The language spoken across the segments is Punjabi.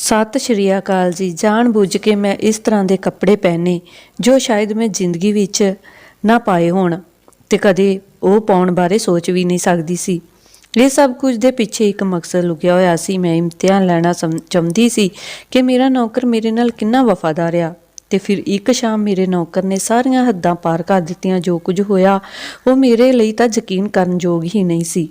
ਸਤਿ ਸ਼੍ਰੀ ਅਕਾਲ ਜੀ। ਜਾਣ ਬੁੱਝ ਕੇ ਮੈਂ ਇਸ ਤਰ੍ਹਾਂ ਦੇ ਕੱਪੜੇ ਪਹਿਨੇ, ਜੋ ਸ਼ਾਇਦ ਮੈਂ ਜ਼ਿੰਦਗੀ ਵਿੱਚ ਨਾ ਪਾਏ ਹੋਣ ਤੇ ਕਦੇ ਉਹ ਪਾਉਣ ਬਾਰੇ ਸੋਚ ਵੀ ਨਹੀਂ ਸਕਦੀ ਸੀ। ਇਹ ਸਭ ਕੁਝ ਦੇ ਪਿੱਛੇ ਇੱਕ ਮਕਸਦ ਲੁਕਿਆ ਹੋਇਆ ਸੀ। ਮੈਂ ਇਮਤਿਹਾਨ ਲੈਣਾ ਸਮ- ਚਾਹੁੰਦੀ ਸੀ ਕਿ ਮੇਰਾ ਨੌਕਰ ਮੇਰੇ ਨਾਲ ਕਿੰਨਾ ਵਫਾਦਾਰ ਆ ਤੇ ਫਿਰ ਇੱਕ ਸ਼ਾਮ ਮੇਰੇ ਨੌਕਰ ਨੇ ਸਾਰੀਆਂ ਹੱਦਾਂ ਪਾਰ ਕਰ ਦਿੱਤੀਆਂ। ਜੋ ਕੁਝ ਹੋਇਆ, ਉਹ ਮੇਰੇ ਲਈ ਤਾਂ ਯਕੀਨ ਕਰਨ ਯੋਗ ਹੀ ਨਹੀਂ ਸੀ।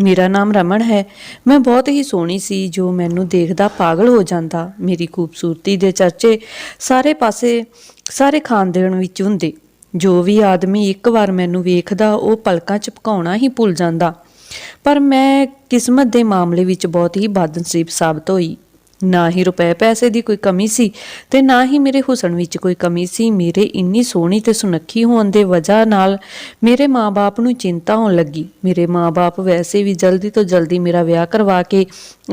ਮੇਰਾ ਨਾਮ ਰਮਨ ਹੈ। ਮੈਂ ਬਹੁਤ ਹੀ ਸੋਹਣੀ ਸੀ ਜੋ ਮੈਨੂੰ ਦੇਖਦਾ ਪਾਗਲ ਹੋ ਜਾਂਦਾ। ਮੇਰੀ ਖੂਬਸੂਰਤੀ ਦੇ ਚਰਚੇ ਸਾਰੇ ਪਾਸੇ, ਸਾਰੇ ਖਾਨਦਾਨ ਵਿੱਚ ਹੁੰਦੇ। ਜੋ ਵੀ ਆਦਮੀ ਇੱਕ ਵਾਰ ਮੈਨੂੰ ਵੇਖਦਾ, ਉਹ ਪਲਕਾਂ ਚ ਹੀ ਭੁੱਲ ਜਾਂਦਾ। ਪਰ ਮੈਂ ਕਿਸਮਤ ਦੇ ਮਾਮਲੇ ਵਿੱਚ ਬਹੁਤ ਹੀ ਬਦਨਸੀਬ ਸਾਬਤ ਹੋਈ। ਨਾ ਹੀ ਰੁਪਏ ਪੈਸੇ ਦੀ ਕੋਈ ਕਮੀ ਸੀ ਤੇ ਨਾ ਹੀ ਮੇਰੇ ਹੁਸਨ ਵਿੱਚ ਕੋਈ ਕਮੀ ਸੀ। ਮੇਰੇ ਇੰਨੀ ਸੋਹਣੀ ਤੇ ਸੁਨੱਖੀ ਹੋਣ ਦੇ ਵਜ੍ਹਾ ਨਾਲ ਮੇਰੇ ਮਾਪੇ ਨੂੰ ਚਿੰਤਾ ਹੋਣ ਲੱਗੀ। ਮੇਰੇ ਮਾਪੇ ਵੈਸੇ ਵੀ ਜਲਦੀ ਤੋਂ ਜਲਦੀ ਮੇਰਾ ਵਿਆਹ ਕਰਵਾ ਕੇ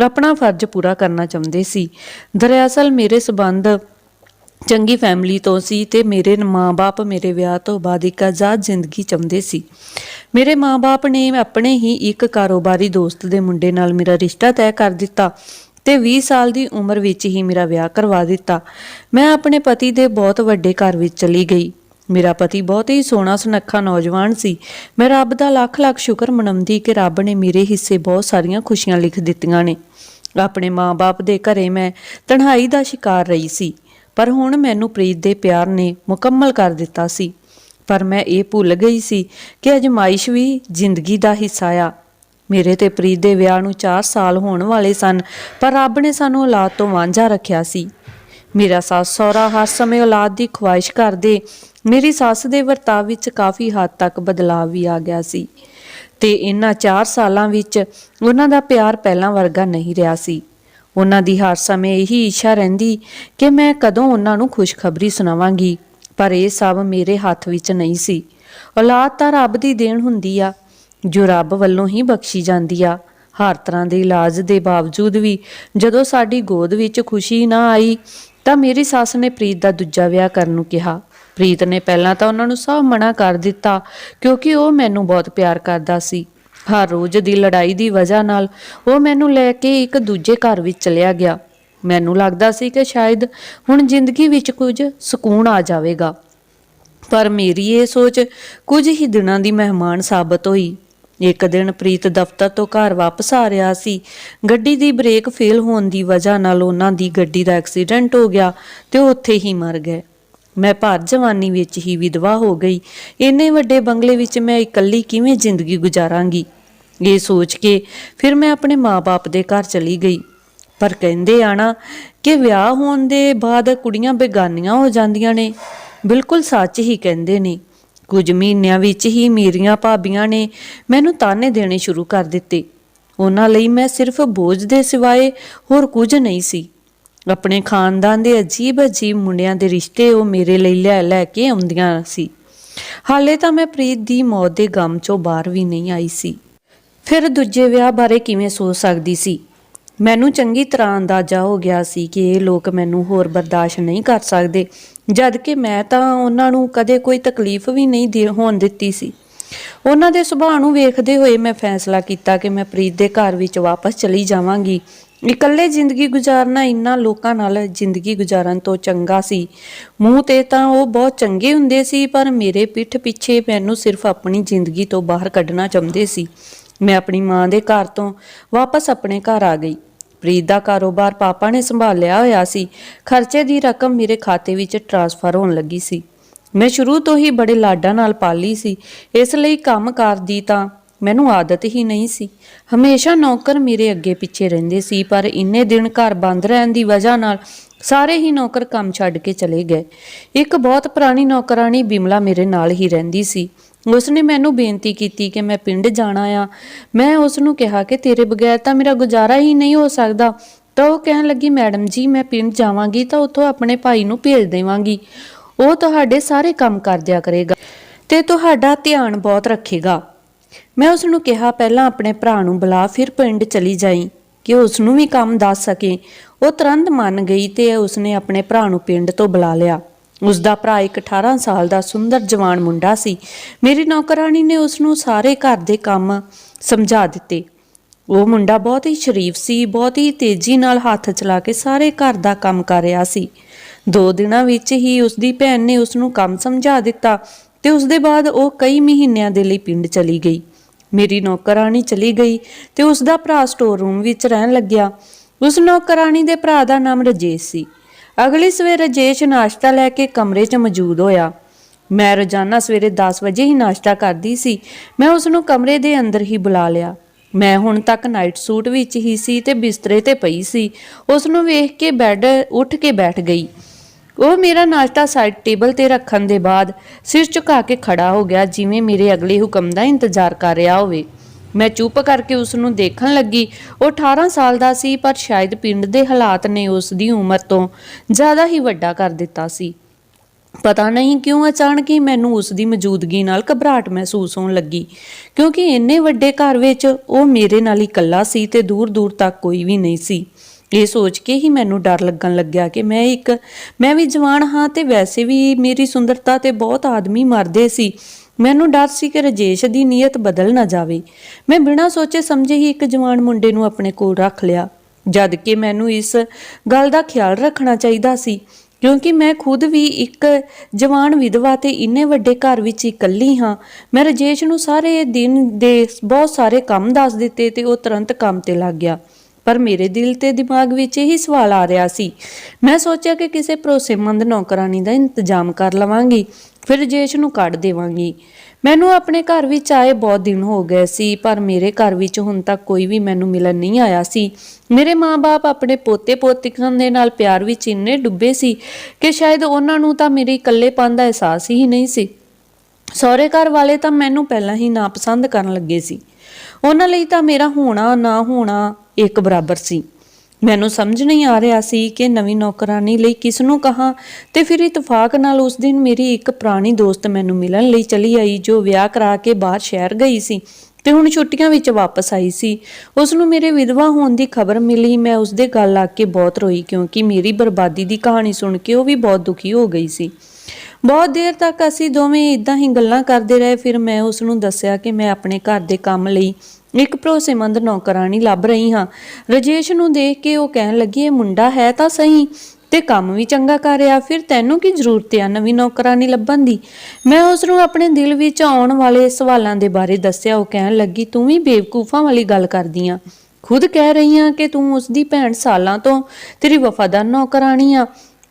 ਆਪਣਾ ਫਰਜ਼ ਪੂਰਾ ਕਰਨਾ ਚਾਹੁੰਦੇ ਸੀ। ਦਰਅਸਲ ਮੇਰੇ ਸਬੰਧ ਚੰਗੀ ਫੈਮਿਲੀ ਤੋਂ ਸੀ ਤੇ ਮੇਰੇ ਮਾਪੇ ਮੇਰੇ ਵਿਆਹ ਤੋਂ ਬਾਅਦ ਇੱਕ ਆਜ਼ਾਦ ਜ਼ਿੰਦਗੀ ਚਾਹੁੰਦੇ ਸੀ। ਮੇਰੇ ਮਾਪੇ ਨੇ ਆਪਣੇ ਹੀ ਇੱਕ ਕਾਰੋਬਾਰੀ ਦੋਸਤ ਦੇ ਮੁੰਡੇ ਨਾਲ ਮੇਰਾ ਰਿਸ਼ਤਾ ਤੈਅ ਕਰ ਦਿੱਤਾ। ਤੇ 20 ਸਾਲ ਦੀ ਉਮਰ ਵਿੱਚ ਹੀ ਮੇਰਾ ਵਿਆਹ ਕਰਵਾ ਦਿੱਤਾ। ਮੈਂ ਆਪਣੇ ਪਤੀ ਦੇ ਬਹੁਤ ਵੱਡੇ ਘਰ ਵਿੱਚ ਚਲੀ ਗਈ। ਮੇਰਾ ਪਤੀ ਬਹੁਤ ਹੀ ਸੋਹਣਾ, ਸੁਨੱਖਾ ਨੌਜਵਾਨ ਸੀ। ਮੈਂ ਰੱਬ ਦਾ ਲੱਖ ਲੱਖ ਸ਼ੁਕਰ ਮਨਾਉਂਦੀ ਕਿ ਰੱਬ ਨੇ ਮੇਰੇ ਹਿੱਸੇ ਬਹੁਤ ਸਾਰੀਆਂ ਖੁਸ਼ੀਆਂ ਲਿਖ ਦਿੱਤੀਆਂ ਨੇ। ਆਪਣੇ ਮਾਂ-ਬਾਪ ਦੇ ਘਰੇ ਮੈਂ ਤਣਾਈ ਦਾ ਸ਼ਿਕਾਰ ਰਹੀ ਸੀ, ਪਰ ਹੁਣ ਮੈਨੂੰ ਪ੍ਰੀਤ ਦੇ ਪਿਆਰ ਨੇ ਮੁਕੰਮਲ ਕਰ ਦਿੱਤਾ ਸੀ। ਪਰ ਮੈਂ ਇਹ ਭੁੱਲ ਗਈ ਸੀ ਕਿ ਅਜਮਾਇਸ਼ ਵੀ ਜ਼ਿੰਦਗੀ ਦਾ ਹਿੱਸਾ ਆ। ਮੇਰੇ ਤੇ ਪ੍ਰੀਤ ਦੇ ਵਿਆਹ ਨੂੰ 4 ਸਾਲ ਹੋਣ ਵਾਲੇ ਸਨ, ਪਰ ਰੱਬ ਨੇ ਸਾਨੂੰ ਔਲਾਦ ਤੋਂ ਵਾਂਝਾ ਰੱਖਿਆ ਸੀ। ਮੇਰਾ ਸੱਸ ਸਹੁਰਾ ਹਰ ਸਮੇਂ ਔਲਾਦ ਦੀ ਖੁਆਇਸ਼ ਕਰਦੇ, ਮੇਰੀ ਸੱਸ ਦੇ ਵਰਤਾਵ ਵਿੱਚ ਕਾਫੀ ਹੱਦ ਤੱਕ ਬਦਲਾਅ ਵੀ ਆ ਗਿਆ ਸੀ। ਤੇ ਇਹਨਾਂ 4 ਸਾਲਾਂ ਵਿੱਚ ਉਹਨਾਂ ਦਾ ਪਿਆਰ ਪਹਿਲਾਂ ਵਰਗਾ ਨਹੀਂ ਰਿਹਾ ਸੀ। ਉਹਨਾਂ ਦੀ ਹਰ ਸਮੇਂ ਇਹੀ ਇੱਛਾ ਰਹਿੰਦੀ ਕਿ ਮੈਂ ਕਦੋਂ ਉਹਨਾਂ ਨੂੰ ਖੁਸ਼ਖਬਰੀ ਸੁਣਾਵਾਂਗੀ, ਪਰ ਇਹ ਸਭ ਮੇਰੇ ਹੱਥ ਵਿੱਚ ਨਹੀਂ ਸੀ। ਔਲਾਦ ਤਾਂ ਰੱਬ ਦੀ ਦੇਣ ਹੁੰਦੀ ਆ ਜੋ ਰੱਬ ਵੱਲੋਂ ਹੀ ਬਖਸ਼ੀ ਜਾਂਦੀ ਆ, ਹਰ ਤਰ੍ਹਾਂ ਦੇ ਇਲਾਜ ਦੇ ਬਾਵਜੂਦ ਵੀ ਜਦੋਂ ਸਾਡੀ ਗੋਦ ਵਿੱਚ ਖੁਸ਼ੀ ਨਾ ਆਈ, ਤਾਂ ਮੇਰੀ ਸੱਸ ਨੇ ਪ੍ਰੀਤ ਦਾ ਦੂਜਾ ਵਿਆਹ ਕਰਨ ਨੂੰ ਕਿਹਾ। ਪ੍ਰੀਤ ਨੇ ਪਹਿਲਾਂ ਤਾਂ ਉਹਨਾਂ ਨੂੰ ਸਭ ਮਨਾ ਕਰ ਦਿੱਤਾ, ਕਿਉਂਕਿ ਉਹ ਮੈਨੂੰ ਬਹੁਤ ਪਿਆਰ ਕਰਦਾ ਸੀ। ਹਰ ਰੋਜ਼ ਦੀ ਲੜਾਈ ਦੀ ਵਜ੍ਹਾ ਨਾਲ ਉਹ ਮੈਨੂੰ ਲੈ ਕੇ ਇੱਕ ਦੂਜੇ ਘਰ ਵਿੱਚ ਚਲਿਆ ਗਿਆ। ਮੈਨੂੰ ਲੱਗਦਾ ਸੀ ਕਿ ਸ਼ਾਇਦ ਹੁਣ ਜ਼ਿੰਦਗੀ ਵਿੱਚ ਕੁਝ ਸਕੂਨ ਆ ਜਾਵੇਗਾ। ਪਰ ਮੇਰੀ ਇਹ ਸੋਚ ਕੁਝ ਹੀ ਦਿਨਾਂ ਦੀ ਮਹਿਮਾਨ ਸਾਬਤ ਹੋਈ। ਇੱਕ ਦਿਨ ਪ੍ਰੀਤ ਦਫ਼ਤਰ ਤੋਂ ਘਰ ਵਾਪਸ ਆ ਰਿਹਾ ਸੀ। ਗੱਡੀ ਦੀ ਬ੍ਰੇਕ ਫੇਲ ਹੋਣ ਦੀ ਵਜ੍ਹਾ ਨਾਲ ਉਹਨਾਂ ਦੀ ਗੱਡੀ ਦਾ ਐਕਸੀਡੈਂਟ ਹੋ ਗਿਆ ਤੇ ਉਹ ਉੱਥੇ ਹੀ ਮਰ ਗਏ। ਮੈਂ ਭਰ ਜਵਾਨੀ ਵਿੱਚ ਹੀ ਵਿਧਵਾ ਹੋ ਗਈ। ਇੰਨੇ ਵੱਡੇ ਬੰਗਲੇ ਵਿੱਚ ਮੈਂ ਇਕੱਲੀ ਕਿਵੇਂ ਜ਼ਿੰਦਗੀ ਗੁਜ਼ਾਰਾਂਗੀ? ਇਹ ਸੋਚ ਕੇ ਫਿਰ ਮੈਂ ਆਪਣੇ ਮਾਪੇ ਦੇ ਘਰ ਚਲੀ ਗਈ। ਪਰ ਕਹਿੰਦੇ ਆਣਾ ਕਿ ਵਿਆਹ ਹੋਣ ਦੇ ਬਾਅਦ ਕੁੜੀਆਂ ਬੇਗਾਨੀਆਂ ਹੋ ਜਾਂਦੀਆਂ ਨੇ। ਬਿਲਕੁਲ ਸੱਚ ਹੀ ਕਹਿੰਦੇ ਨੇ। ਕੁਝ ਮਹੀਨਿਆਂ ਵਿੱਚ ਹੀ ਮੇਰੀਆਂ ਭਾਬੀਆਂ ਨੇ ਮੈਨੂੰ ਤਾਨੇ ਦੇਣੇ ਸ਼ੁਰੂ ਕਰ ਦਿੱਤੇ। ਉਹਨਾਂ ਲਈ ਮੈਂ ਸਿਰਫ ਬੋਝ ਦੇ ਸਿਵਾਏ ਹੋਰ ਕੁਝ ਨਹੀਂ ਸੀ। ਆਪਣੇ ਖਾਨਦਾਨ ਦੇ ਅਜੀਬ ਅਜੀਬ ਮੁੰਡਿਆਂ ਦੇ ਰਿਸ਼ਤੇ ਉਹ ਮੇਰੇ ਲਈ ਲੈ ਲੈ ਕੇ ਆਉਂਦੀਆਂ ਸੀ। ਹਾਲੇ ਤਾਂ ਮੈਂ ਪ੍ਰੀਤ ਦੀ ਮੌਤ ਦੇ ਗਮ ਚੋਂ ਬਾਹਰ ਵੀ ਨਹੀਂ ਆਈ ਸੀ। ਫਿਰ ਦੂਜੇ ਵਿਆਹ ਬਾਰੇ ਕਿਵੇਂ ਸੋਚ ਸਕਦੀ ਸੀ? ਮੈਨੂੰ ਚੰਗੀ ਤਰ੍ਹਾਂ ਅੰਦਾਜ਼ਾ ਹੋ ਗਿਆ ਸੀ ਕਿ ਇਹ ਲੋਕ ਮੈਨੂੰ ਹੋਰ ਬਰਦਾਸ਼ਤ ਨਹੀਂ ਕਰ ਸਕਦੇ, ਜਦ ਕਿ ਮੈਂ ਤਾਂ ਉਹਨਾਂ ਨੂੰ ਕਦੇ ਕੋਈ ਤਕਲੀਫ ਵੀ ਨਹੀਂ ਦੇ, ਹੋਣ ਦਿੱਤੀ ਸੀ। ਉਹਨਾਂ ਦੇ ਸੁਭਾਅ ਨੂੰ ਵੇਖਦੇ ਹੋਏ ਮੈਂ ਫੈਸਲਾ ਕੀਤਾ ਕਿ ਮੈਂ ਪ੍ਰੀਤ ਦੇ ਘਰ ਵਿੱਚ ਵਾਪਸ ਚਲੀ ਜਾਵਾਂਗੀ। ਇਕੱਲੇ ਜ਼ਿੰਦਗੀ ਗੁਜ਼ਾਰਨਾ ਇੰਨਾ ਲੋਕਾਂ ਨਾਲ ਜ਼ਿੰਦਗੀ ਗੁਜ਼ਾਰਨ ਤੋਂ ਚੰਗਾ ਸੀ। ਮੂੰਹ ਤੇ ਤਾਂ ਉਹ ਬਹੁਤ ਚੰਗੇ ਹੁੰਦੇ ਸੀ, ਪਰ ਮੇਰੇ ਪਿੱਠ ਪਿੱਛੇ ਮੈਨੂੰ ਸਿਰਫ ਆਪਣੀ ਜ਼ਿੰਦਗੀ ਤੋਂ ਬਾਹਰ ਕੱਢਣਾ ਚਾਹੁੰਦੇ ਸੀ। ਮੈਂ ਆਪਣੀ ਮਾਂ ਦੇ ਘਰ ਤੋਂ ਵਾਪਸ ਆਪਣੇ ਘਰ ਆ ਗਈ। ਪ੍ਰੀਤ ਦਾ ਕਾਰੋਬਾਰ ਪਾਪਾ ਨੇ ਸੰਭਾਲਿਆ ਹੋਇਆ ਸੀ। ਖਰਚੇ ਦੀ ਰਕਮ ਮੇਰੇ ਖਾਤੇ ਵਿੱਚ ਟ੍ਰਾਂਸਫਰ ਹੋਣ ਲੱਗੀ ਸੀ। ਮੈਂ ਸ਼ੁਰੂ ਤੋਂ ਹੀ ਬੜੇ ਲਾਡਾਂ ਨਾਲ ਪਾਲੀ ਸੀ। ਇਸ ਲਈ ਕੰਮ ਕਰਦੀ ਤਾਂ ਮੈਨੂੰ ਆਦਤ ਹੀ ਨਹੀਂ ਸੀ। ਹਮੇਸ਼ਾ ਨੌਕਰ ਮੇਰੇ ਅੱਗੇ ਪਿੱਛੇ ਰਹਿੰਦੇ ਸੀ, ਪਰ ਇੰਨੇ ਦਿਨ ਘਰ ਬੰਦ ਰਹਿਣ ਦੀ ਵਜ੍ਹਾ ਨਾਲ ਸਾਰੇ ਹੀ ਨੌਕਰ ਕੰਮ ਛੱਡ ਕੇ ਚਲੇ ਗਏ। ਇੱਕ ਬਹੁਤ ਪੁਰਾਣੀ ਨੌਕਰਾਨੀ ਬਿਮਲਾ ਮੇਰੇ ਨਾਲ ਹੀ ਰਹਿੰਦੀ ਸੀ। ਉਸਨੇ ਮੈਨੂੰ ਬੇਨਤੀ ਕੀਤੀ ਕਿ ਮੈਂ ਪਿੰਡ ਜਾਣਾ ਆ। ਮੈਂ ਉਸ ਨੂੰ ਕਿਹਾ ਕਿ ਤੇਰੇ ਬਗੈਰ ਤਾਂ ਮੇਰਾ ਗੁਜ਼ਾਰਾ ਹੀ ਨਹੀਂ ਹੋ ਸਕਦਾ। ਤਾਂ ਉਹ ਕਹਿਣ ਲੱਗੀ, ਮੈਡਮ ਜੀ, ਮੈਂ ਪਿੰਡ ਜਾਵਾਂਗੀ ਤਾਂ ਉੱਥੋਂ ਆਪਣੇ ਭਾਈ ਨੂੰ ਭੇਜ ਦੇਵਾਂਗੀ। ਉਹ ਤੁਹਾਡੇ ਸਾਰੇ ਕੰਮ ਕਰ ਦਿਆ ਕਰੇਗਾ ਤੇ ਤੁਹਾਡਾ ਧਿਆਨ ਬਹੁਤ ਰੱਖੇਗਾ। ਮੈਂ ਉਸ ਨੂੰ ਕਿਹਾ, ਪਹਿਲਾਂ ਆਪਣੇ ਭਰਾ ਨੂੰ ਬੁਲਾ, ਫਿਰ ਪਿੰਡ ਚਲੀ ਜਾਈ। ਕਿ ਉਸ ਨੂੰ ਵੀ ਕੰਮ ਦੱਸ ਸਕੇ। ਉਹ ਤੁਰੰਤ ਮੰਨ ਗਈ ਤੇ ਉਸਨੇ ਆਪਣੇ ਭਰਾ ਨੂੰ ਪਿੰਡ ਤੋਂ ਬੁਲਾ ਲਿਆ। ਉਸ ਦਾ ਭਰਾ ਇੱਕ 18 ਸਾਲ ਦਾ ਸੁੰਦਰ ਜਵਾਨ ਮੁੰਡਾ ਸੀ। ਮੇਰੀ ਨੌਕਰਾਨੀ ਨੇ ਉਸ ਨੂੰ ਸਾਰੇ ਘਰ ਦੇ ਕੰਮ ਸਮਝਾ ਦਿੱਤੇ। ਉਹ ਮੁੰਡਾ ਬਹੁਤ ਹੀ ਸ਼ਰੀਫ ਸੀ, ਬਹੁਤ ਹੀ ਤੇਜ਼ੀ ਨਾਲ ਹੱਥ ਚਲਾ ਕੇ ਸਾਰੇ ਘਰ ਦਾ ਕੰਮ ਕਰ ਰਿਹਾ ਸੀ। ਦੋ ਦਿਨਾਂ ਵਿੱਚ ਹੀ ਉਸ ਦੀ ਭੈਣ ਨੇ ਉਸ ਨੂੰ ਕੰਮ ਸਮਝਾ ਦਿੱਤਾ ਤੇ ਉਸ ਦੇ ਬਾਅਦ ਉਹ ਕਈ ਮਹੀਨਿਆਂ ਦੇ ਲਈ ਪਿੰਡ ਚਲੀ ਗਈ। ਮੇਰੀ ਨੌਕਰਾਨੀ ਚਲੀ ਗਈ ਤੇ ਉਸ ਦਾ ਭਰਾ ਸਟੋਰ ਰੂਮ ਵਿੱਚ ਰਹਿਣ ਲੱਗਿਆ। ਉਸ ਨੌਕਰਾਨੀ ਦੇ ਭਰਾ ਦਾ ਨਾਮ ਰਜੇਸ਼ ਸੀ। ਅਗਲੀ ਸਵੇਰ ਰਜੇਸ਼ ਨਾਸ਼ਤਾ ਲੈ ਕੇ ਕਮਰੇ 'ਚ ਮੌਜੂਦ ਹੋਇਆ। ਮੈਂ ਰੋਜ਼ਾਨਾ ਸਵੇਰੇ 10 ਵਜੇ ਹੀ ਨਾਸ਼ਤਾ ਕਰਦੀ ਸੀ। ਮੈਂ ਉਸ ਨੂੰ ਕਮਰੇ ਦੇ ਅੰਦਰ ਹੀ ਬੁਲਾ ਲਿਆ। ਮੈਂ ਹੁਣ ਤੱਕ ਨਾਈਟ ਸੂਟ ਵਿੱਚ ਹੀ ਸੀ ਤੇ ਬਿਸਤਰੇ ਤੇ ਪਈ ਸੀ। ਉਸ ਨੂੰ ਵੇਖ ਕੇ ਬੈੱਡ ਉੱਠ ਕੇ ਬੈਠ ਗਈ। ਉਹ ਮੇਰਾ ਨਾਸ਼ਤਾ ਸਾਈਡ ਟੇਬਲ ਤੇ ਰੱਖਣ ਦੇ ਬਾਅਦ ਸਿਰ ਝੁਕਾ ਕੇ ਖੜਾ ਹੋ ਗਿਆ, ਜਿਵੇਂ ਮੇਰੇ ਅਗਲੇ ਹੁਕਮ ਦਾ ਇੰਤਜ਼ਾਰ ਕਰ ਰਿਹਾ ਹੋਵੇ। ਮੈਂ ਚੁੱਪ ਕਰਕੇ ਉਸ ਨੂੰ ਦੇਖਣ ਲੱਗੀ। ਉਹ 18 ਸਾਲ ਦਾ ਸੀ, ਪਰ ਸ਼ਾਇਦ ਪਿੰਡ ਦੇ ਹਾਲਾਤ ਨੇ ਉਸ ਦੀ ਉਮਰ ਤੋਂ ਜ਼ਿਆਦਾ ਹੀ ਵੱਡਾ ਕਰ ਦਿੱਤਾ ਸੀ। ਪਤਾ ਨਹੀਂ ਕਿਉਂ ਅਚਾਨਕ ਹੀ ਮੈਨੂੰ ਉਸ ਦੀ ਮੌਜੂਦਗੀ ਨਾਲ ਘਬਰਾਹਟ ਮਹਿਸੂਸ ਹੋਣ ਲੱਗੀ, ਕਿਉਂਕਿ ਇੰਨੇ ਵੱਡੇ ਘਰ ਵਿੱਚ ਉਹ ਮੇਰੇ ਨਾਲ ਇਕੱਲਾ ਸੀ ਤੇ ਦੂਰ ਦੂਰ ਤੱਕ ਕੋਈ ਵੀ ਨਹੀਂ ਸੀ। ਇਹ ਸੋਚ ਕੇ ਹੀ ਮੈਨੂੰ ਡਰ ਲੱਗਣ ਲੱਗਿਆ ਕਿ ਮੈਂ ਇੱਕ, ਮੈਂ ਵੀ ਜਵਾਨ ਹਾਂ ਤੇ ਵੈਸੇ ਵੀ ਮੇਰੀ ਸੁੰਦਰਤਾ ਤੇ ਬਹੁਤ ਆਦਮੀ ਮਰਦੇ ਸੀ। ਮੈਨੂੰ ਡਰ ਸੀ ਕਿ ਰਜੇਸ਼ ਦੀ ਨੀਅਤ ਬਦਲ ਨਾ ਜਾਵੇ। ਮੈਂ ਬਿਨਾਂ ਸੋਚੇ ਸਮਝੇ ਹੀ ਇੱਕ ਜਵਾਨ ਮੁੰਡੇ ਨੂੰ ਆਪਣੇ ਕੋਲ ਰੱਖ ਲਿਆ। ਜਦ ਕਿ ਮੈਨੂੰ ਇਸ ਗੱਲ ਦਾ ਖਿਆਲ ਰੱਖਣਾ ਚਾਹੀਦਾ ਸੀ, ਕਿਉਂਕਿ ਮੈਂ ਖੁਦ ਵੀ ਇੱਕ ਜਵਾਨ ਵਿਧਵਾ ਤੇ ਇੰਨੇ ਵੱਡੇ ਘਰ ਵਿੱਚ ਇਕੱਲੀ ਹਾਂ। ਮੈਂ ਰਜੇਸ਼ ਨੂੰ ਸਾਰੇ ਦਿਨ ਦੇ ਬਹੁਤ ਸਾਰੇ ਕੰਮ ਦੱਸ ਦਿੱਤੇ ਤੇ ਉਹ ਤੁਰੰਤ ਕੰਮ ਤੇ ਲੱਗ ਗਿਆ। ਪਰ ਮੇਰੇ ਦਿਲ ਤੇ ਦਿਮਾਗ ਵਿੱਚ ਇਹੀ ਸਵਾਲ ਆ ਰਿਹਾ ਸੀ। ਮੈਂ ਸੋਚਿਆ ਕਿ ਕਿਸੇ ਭਰੋਸੇਮੰਦ ਨੌਕਰਾਨੀ ਦਾ ਇੰਤਜ਼ਾਮ ਕਰ ਲਵਾਂਗੀ, ਫਿਰ ਜੇਸ਼ ਨੂੰ ਕੱਢ ਦੇਵਾਂਗੀ। ਮੈਨੂੰ ਆਪਣੇ ਘਰ ਵਿੱਚ ਆਏ ਬਹੁਤ ਦਿਨ ਹੋ ਗਏ ਸੀ, ਪਰ ਮੇਰੇ ਘਰ ਵਿੱਚ ਹੁਣ ਤੱਕ ਕੋਈ ਵੀ ਮੈਨੂੰ ਮਿਲਣ ਨਹੀਂ ਆਇਆ ਸੀ। ਮੇਰੇ ਮਾਪੇ ਆਪਣੇ ਪੋਤੇ ਪੋਤੀਆਂ ਦੇ ਨਾਲ ਪਿਆਰ ਵਿੱਚ ਇੰਨੇ ਡੁੱਬੇ ਸੀ ਕਿ ਸ਼ਾਇਦ ਉਹਨਾਂ ਨੂੰ ਤਾਂ ਮੇਰੇ ਇਕੱਲੇਪਨ ਦਾ ਅਹਿਸਾਸ ਹੀ ਨਹੀਂ ਸੀ। ਸਹੁਰੇ ਘਰ ਵਾਲੇ ਤਾਂ ਮੈਨੂੰ ਪਹਿਲਾਂ ਹੀ ਨਾਪਸੰਦ ਕਰਨ ਲੱਗੇ ਸੀ। ਉਹਨਾਂ ਲਈ ਤਾਂ ਮੇਰਾ ਹੋਣਾ ਨਾ ਹੋਣਾ ਇੱਕ ਬਰਾਬਰ ਸੀ। ਮੈਨੂੰ ਸਮਝ ਨਹੀਂ ਆ ਰਿਹਾ ਸੀ ਕਿ ਨਵੀਂ ਨੌਕਰਾਨੀ ਲਈ ਕਿਸ ਨੂੰ ਕਹਾਂ ਤੇ ਫਿਰ ਇਤਫਾਕ ਨਾਲ ਉਸ ਦਿਨ ਮੇਰੀ ਇੱਕ ਪੁਰਾਣੀ ਦੋਸਤ ਮੈਨੂੰ ਮਿਲਣ ਲਈ ਚਲੀ ਆਈ, ਜੋ ਵਿਆਹ ਕਰਾ ਕੇ ਬਾਹਰ ਸ਼ਹਿਰ ਗਈ ਸੀ ਤੇ ਹੁਣ ਛੁੱਟੀਆਂ ਵਿੱਚ ਵਾਪਸ ਆਈ ਸੀ। ਉਸ ਨੂੰ ਮੇਰੇ ਵਿਧਵਾ ਹੋਣ ਦੀ ਖਬਰ ਮਿਲੀ, ਮੈਂ ਉਸ ਦੇ ਗੱਲ ਲੱਗ ਕੇ ਬਹੁਤ ਰੋਈ ਕਿਉਂਕਿ ਮੇਰੀ ਬਰਬਾਦੀ ਦੀ ਕਹਾਣੀ ਸੁਣ ਕੇ ਉਹ ਵੀ ਬਹੁਤ ਦੁਖੀ ਹੋ ਗਈ ਸੀ। ਬਹੁਤ ਦੇਰ ਤੱਕ ਅਸੀਂ ਦੋਵੇਂ ਇਦਾਂ ਹੀ ਗੱਲਾਂ ਕਰਦੇ ਰਹੇ, ਫਿਰ ਮੈਂ ਉਸ ਨੂੰ ਦੱਸਿਆ ਕਿ ਮੈਂ ਆਪਣੇ ਘਰ ਦੇ ਕੰਮ ਲਈ ਇੱਕ ਭਰੋਸੇਮੰਦ ਨੌਕਰਾਨੀ ਲੱਭ ਰਹੀ ਹਾਂ। ਰਜੇਸ਼ ਨੂੰ ਦੇਖ ਕੇ ਉਹ ਕਹਿਣ ਲੱਗੀ, ਇਹ ਮੁੰਡਾ ਹੈ ਤਾਂ ਸਹੀ, ਤੇ ਕੰਮ ਵੀ ਚੰਗਾ ਕਰ ਰਿਹਾ, ਫਿਰ ਤੈਨੂੰ ਕੀ ਜ਼ਰੂਰਤ ਆ ਨਵੀਂ ਨੌਕਰਾਨੀ ਲੱਭਣ ਦੀ? ਮੈਂ ਉਸ ਨੂੰ ਆਪਣੇ ਦਿਲ ਵਿੱਚ ਆਉਣ ਵਾਲੇ ਸਵਾਲਾਂ ਦੇ ਬਾਰੇ ਦੱਸਿਆ। ਉਹ ਕਹਿਣ ਲੱਗੀ, ਤੂੰ ਵੀ ਬੇਵਕੂਫਾਂ ਵਾਲੀ ਗੱਲ ਕਰਦੀ ਆ। ਖੁਦ ਕਹਿ ਰਹੀ ਆ ਕਿ ਤੂੰ ਉਸ ਦੀ ਭੈਣ ਸਾਲਾਂ ਤੋਂ ਤੇਰੀ ਵਫਾਦਾਰ ਨੌਕਰਾਨੀ ਆ,